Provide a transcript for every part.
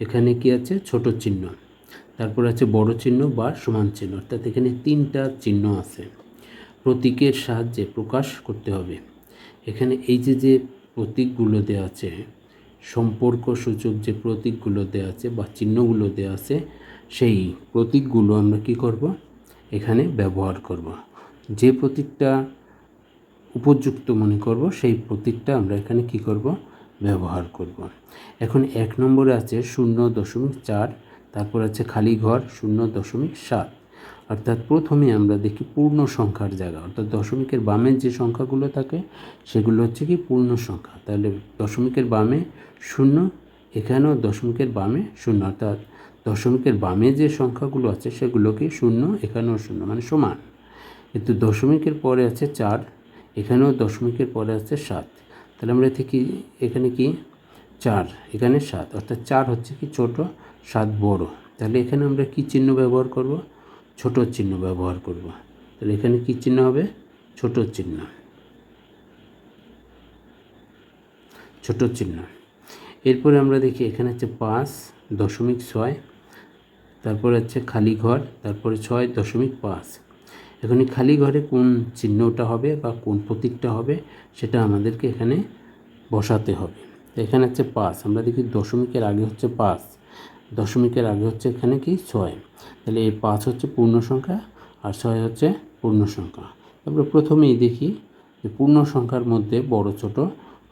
এখানে কি আছে? ছোট চিহ্ন। তারপর আছে বড় চিহ্ন বা সমান চিহ্ন। অর্থাৎ এখানে তিনটা চিহ্ন আছে। প্রতীকের সাহায্যে প্রকাশ করতে হবে। এখানে এই যে যে প্রতীকগুলো দেওয়া আছে, সম্পর্ক সূচক যে প্রতীকগুলো দেওয়া আছে বা চিহ্নগুলো দেওয়া আছে, সেই প্রতীকগুলো আমরা কি করব? এখানে ব্যবহার করব। যে প্রতীকটা উপযুক্ত মনে করব, সেই প্রতীকটা আমরা এখানে কি করব? ব্যবহার করব। এখন এক নম্বরে আছে শূন্য দশমিক চার, তারপর আছে খালি ঘর শূন্য দশমিক সাত। অর্থাৎ প্রথমে আমরা দেখি পূর্ণ সংখ্যার জায়গা, অর্থাৎ দশমিকের বামে যে সংখ্যাগুলো থাকে, সেগুলো হচ্ছে কি পূর্ণ সংখ্যা। তাহলে দশমিকের বামে শূন্য, এখানেও দশমিকের বামে শূন্য, অর্থাৎ দশমিকের বামে যে সংখ্যাগুলো আছে সেগুলোকে শূন্য, এখানেও শূন্য মানে সমান। কিন্তু দশমিকের পরে আছে চার, এখানেও দশমিকের পরে আছে সাত। তাহলে আমরা থেকে এখানে কি? চার, এখানে সাত। অর্থাৎ চার হচ্ছে কি ছোট, সাত বড়। তাহলে এখানে আমরা কি চিহ্ন ব্যবহার করব? ছোট চিহ্ন ব্যবহার করব। তাহলে এখানে কি চিহ্ন হবে? ছোট চিহ্ন। ছোট চিহ্ন। এরপরে আমরা দেখি এখানে হচ্ছে পাঁচ দশমিক ছয়, তারপরে হচ্ছে খালি ঘর, তারপরে ছয় দশমিক পাঁচ। এখন খালি ঘরে কোন চিহ্নটা হবে বা কোন প্রতীকটা হবে সেটা আমাদেরকে এখানে বসাতে হবে। এখানে হচ্ছে পাঁচ, আমরা দেখি দশমিকের আগে হচ্ছে পাঁচ, দশমিকের আগে হচ্ছে এখানে কি ছয়। তাহলে এই পাঁচ হচ্ছে পূর্ণ সংখ্যা আর ছয় হচ্ছে পূর্ণ সংখ্যা। তারপরে প্রথমেই দেখি যে পূর্ণ সংখ্যার মধ্যে বড় ছোট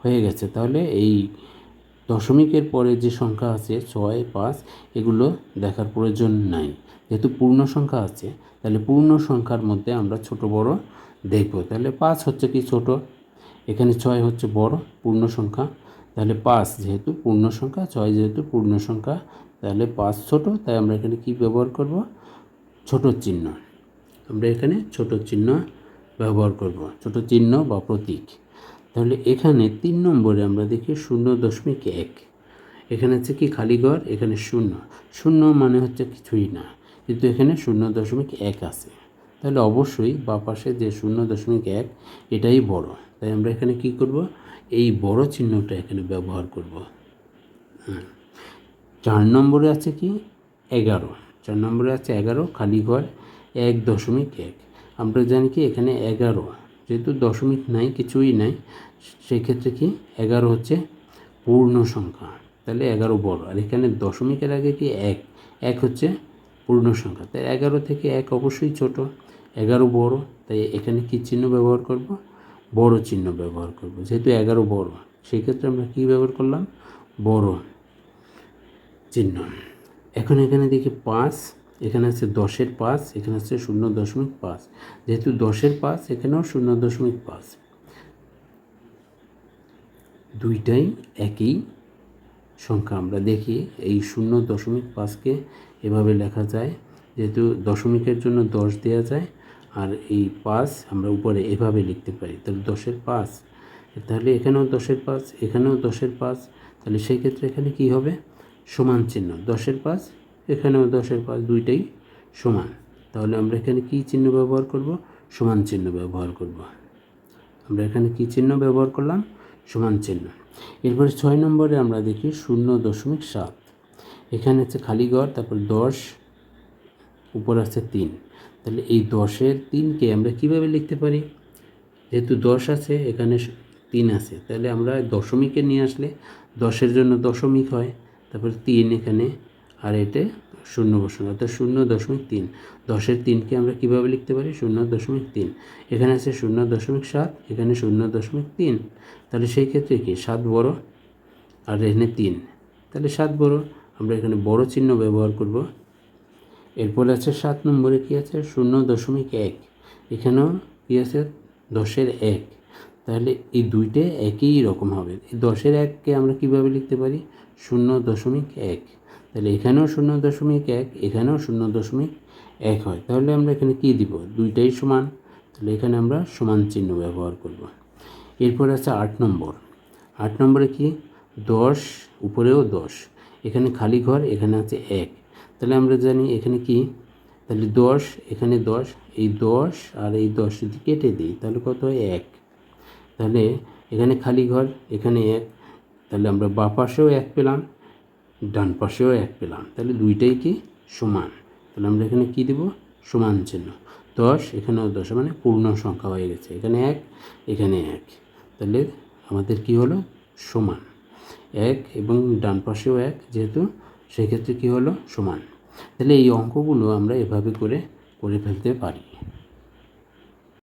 হয়ে গেছে, তাহলে এই দশমিকের পরে যে সংখ্যা আছে ছয়, পাঁচ, এগুলো দেখার প্রয়োজন নাই। যেহেতু পূর্ণ সংখ্যা আছে, তাহলে পূর্ণ সংখ্যার মধ্যে আমরা ছোট, বড় দেখব। তাহলে পাঁচ হচ্ছে কি ছোট? এখানে ছয় হচ্ছে বড়, পূর্ণ সংখ্যা। তাহলে পাঁচ যেহেতু পূর্ণ সংখ্যা, ছয় যেহেতু পূর্ণ সংখ্যা, তাহলে পাঁচ ছোট, তাই আমরা এখানে কি ব্যবহার করব? ছোট চিহ্ন। আমরা এখানে ছোট চিহ্ন ব্যবহার করব। ছোট চিহ্ন বা প্রতীক। তাহলে এখানে তিন নম্বরে আমরা দেখি শূন্য দশমিক এক। এখানে হচ্ছে কি খালি ঘর, এখানে শূন্য। শূন্য মানে হচ্ছে কিছুই না, কিন্তু এখানে শূন্য দশমিক এক আছে। তাহলে অবশ্যই বা পাশে যে শূন্য দশমিক এক, এটাই বড়। তাই আমরা এখানে কি করব? এই বড় চিহ্নটা এখানে ব্যবহার করব। চার নম্বরে আছে কি? এগারো। চার নম্বরে আছে এগারো, খালি ঘর, এক দশমিক এক। আমরা জানি কি এখানে এগারো। যেহেতু দশমিক নাই, কিছুই নাই সেক্ষেত্রে কি? এগারো হচ্ছে পূর্ণ সংখ্যা। তাহলে এগারো বড়। আর এখানে দশমিকের আগে কি এক? এক হচ্ছে পূর্ণ সংখ্যা। তাই এগারো থেকে এক অবশ্যই ছোট। এগারো বড়। তাই এখানে কি চিহ্ন ব্যবহার করব? বড় চিহ্ন ব্যবহার করব। যেহেতু এগারো বড়, সেই ক্ষেত্রে আমরা কী ব্যবহার করলাম? বড় চিহ্ন। এখন এখানে দেখি পাঁচ। এখানে আছে দশের পাঁচ। এখানে আছে শূন্য দশমিক পাঁচ। যেহেতু দশের পাঁচ, এখানেও শূন্য দশমিক পাঁচ। দুইটাই একই সংখ্যা। আমরা দেখি এই শূন্য দশমিক পাঁচকে এভাবে লেখা যায়, যেহেতু দশমিকের জন্য দশ দেওয়া যায়, আর এই পাঁচ আমরা উপরে এভাবে লিখতে পারি। তাহলে দশের পাঁচ, তাহলে এখানেও দশের পাঁচ, এখানেও দশের পাঁচ, তাহলে সেই ক্ষেত্রে এখানে কি হবে? সমান চিহ্ন। দশের পাঁচ, এখানেও দশের পাঁচ, দুইটাই সমান। তাহলে আমরা এখানে কী চিহ্ন ব্যবহার করব? সমান চিহ্ন ব্যবহার করব। আমরা এখানে কী চিহ্ন ব্যবহার করলাম? সমান চিহ্ন। এরপরে ছয় নম্বরে আমরা দেখি শূন্য দশমিক সাত। এখানে হচ্ছে খালি ঘর তারপর দশ, উপর আছে তিন। তাহলে এই দশের তিনকে আমরা কীভাবে লিখতে পারি? যেহেতু দশ আছে, এখানে তিন আছে। তাহলে আমরা দশমিকে নিয়ে আসলে দশের জন্য দশমিক হয়, তারপর তিন এখানে আর এতে শূন্য বসানো, অর্থাৎ শূন্য দশমিক তিন। দশের তিনকে আমরা কীভাবে লিখতে পারি? শূন্য দশমিক তিন। এখানে আছে শূন্য দশমিক সাত, এখানে শূন্য দশমিক তিন। তাহলে সেই ক্ষেত্রে কি? সাত বড় আর এখানে তিন। তাহলে সাত বড়। আমরা এখানে বড় চিহ্ন ব্যবহার করব। এরপরে আছে সাত নম্বরে কী আছে? শূন্য দশমিক এক। এখানেও কী আছে? দশের এক। তাহলে এই দুইটা একই রকম হবে। এই দশের এককে আমরা কীভাবে লিখতে পারি? শূন্য দশমিক এক। তাহলে এখানেও শূন্য দশমিক এক, এখানেও শূন্য দশমিক এক হয়। তাহলে আমরা এখানে কী দিব? দুইটাই সমান। তাহলে এখানে আমরা সমান চিহ্ন ব্যবহার করব। এরপর আছে আট নম্বর। আট নম্বরে কি? দশ, উপরেও দশ। এখানে খালি ঘর, এখানে আছে এক। তাহলে আমরা জানি এখানে কি? তাহলে দশ, এখানে দশ, এই দশ আর এই দশ যদি কেটে দিই, তাহলে কত হয় এক। তাহলে এখানে খালি ঘর, এখানে এক। তাহলে আমরা বা পাশেও এক পেলাম। ডান পাশেও এক পেলাম। তাহলে দুইটাই কি? সমান। তাহলে আমরা এখানে কি দেব? সমান চিহ্ন। দশ, এখানেও দশ মানে পূর্ণ সংখ্যা হয়ে গেছে। এখানে এক এখানে এক। তাহলে আমাদের কি হলো? সমান। এক এবং ডান পাশেও এক যেহেতু, সেক্ষেত্রে কী হলো? সমান। তাহলে এই অঙ্কগুলো আমরা এভাবে করে করে ফেলতে পারি।